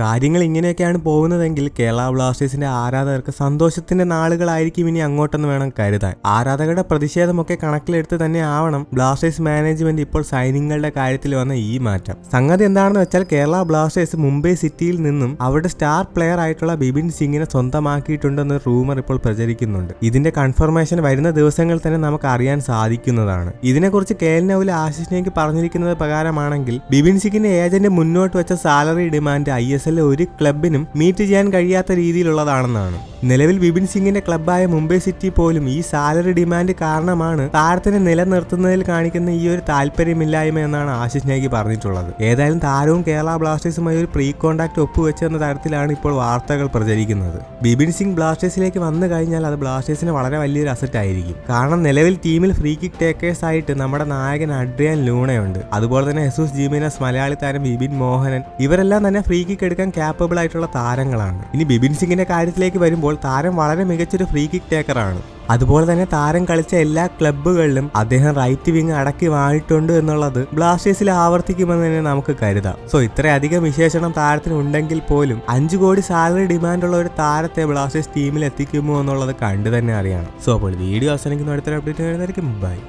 കാര്യങ്ങൾ ഇങ്ങനെയൊക്കെയാണ് പോകുന്നതെങ്കിൽ കേരള ബ്ലാസ്റ്റേഴ്സിന്റെ ആരാധകർക്ക് സന്തോഷത്തിന്റെ നാളുകളായിരിക്കും ഇനി അങ്ങോട്ടെന്ന് വേണം കരുതാൻ. ആരാധകരുടെ പ്രതിഷേധമൊക്കെ കണക്കിലെടുത്ത് തന്നെ ആവണം ബ്ലാസ്റ്റേഴ്സ് മാനേജ്മെന്റ് ഇപ്പോൾ സൈനിങ്ങളുടെ കാര്യത്തിൽ വന്ന ഈ മാറ്റം. സംഗതി എന്താണെന്ന് വെച്ചാൽ കേരള ബ്ലാസ്റ്റേഴ്സ് മുംബൈ സിറ്റിയിൽ നിന്നും അവരുടെ സ്റ്റാർ പ്ലെയർ ആയിട്ടുള്ള ബിബിൻ സിംഗിനെ സ്വന്തമാക്കിയിട്ടുണ്ടെന്ന് റൂമർ ഇപ്പോൾ പ്രചരിക്കുന്നുണ്ട്. ഇതിന്റെ കൺഫർമേഷൻ വരുന്ന ദിവസങ്ങളിൽ തന്നെ നമുക്ക് അറിയാൻ സാധിക്കുന്നതാണ്. ഇതിനെക്കുറിച്ച് കെ എൽ നൌലെ ആശിഷിനേക്ക് പറഞ്ഞിരിക്കുന്നത് പ്രകാരമാണെങ്കിൽ ബിബിൻ സിംഗിന്റെ ഏജന്റ് മുന്നോട്ട് വെച്ച salary demand I S L ഒരു ക്ലബിനും മീറ്റ് ചെയ്യാൻ കഴിയാത്ത രീതിയിലുള്ളതാണെന്നാണ്. നിലവിൽ വിപിൻ സിംഗിന്റെ ക്ലബ്ബായ മുംബൈ സിറ്റി പോലും ഈ സാലറി ഡിമാൻഡ് കാരണമാണ് താരത്തിനെ നിലനിർത്തുന്നതിൽ കാണിക്കുന്ന ഈ ഒരു താല്പര്യമില്ലായ്മ എന്നാണ് ആശിഷ് നേഗി പറഞ്ഞിട്ടുള്ളത്. ഏതായാലും താരവും കേരള ബ്ലാസ്റ്റേഴ്സുമായി ഒരു പ്രീ കോൺടാക്ട് ഒപ്പുവെച്ചെന്ന തരത്തിലാണ് ഇപ്പോൾ വാർത്തകൾ പ്രചരിക്കുന്നത്. ബിപിൻ സിംഗ് ബ്ലാസ്റ്റേഴ്സിലേക്ക് വന്നു കഴിഞ്ഞാൽ അത് ബ്ലാസ്റ്റേഴ്സിന് വളരെ വലിയൊരു അസറ്റ് ആയിരിക്കും. കാരണം നിലവിൽ ടീമിൽ ഫ്രീ കിക്ക് ടേക്കേഴ്സ് ആയിട്ട് നമ്മുടെ നായകൻ അഡ്രിയാൻ ലൂണയുണ്ട്. അതുപോലെ തന്നെ യസൂസ് ജീമിനസ് മലയാളി താരം ബിബിൻ മോഹനൻ ഇവരെല്ലാം തന്നെ ഫ്രീ കിക്ക് എടുക്കാൻ ക്യാപ്പബിൾ ആയിട്ടുള്ള താരങ്ങളാണ്. ഇനി ബിബിൻ സിംഗിന്റെ കാര്യത്തിലേക്ക് വരുമ്പോൾ താരം വളരെ മികച്ചൊരു ഫ്രീ കിക്ക് ടേക്കറാണ് അതുപോലെ തന്നെ താരം കളിച്ച എല്ലാ ക്ലബ്ബുകളിലും അദ്ദേഹം റൈറ്റ് വിങ് അടക്കി വാങ്ങിയിട്ടുണ്ട് എന്നുള്ളത് ബ്ലാസ്റ്റേഴ്സിൽ ആവർത്തിക്കുമെന്ന് തന്നെ നമുക്ക് കരുതാം. സോ ഇത്രയധികം വിശേഷണം താരത്തിന് ഉണ്ടെങ്കിൽ പോലും അഞ്ചു കോടി സാലറി ഡിമാൻഡുള്ള ഒരു താരത്തെ ബ്ലാസ്റ്റേഴ്സ് ടീമിൽ എത്തിക്കുമോ എന്നുള്ളത് കണ്ടു തന്നെ അറിയണം. സോ അപ്പോൾ വീഡിയോ അവസാനിക്കുന്ന. അടുത്തൊരു അപ്ഡേറ്റ് വരുന്നതായിരിക്കും. ബൈ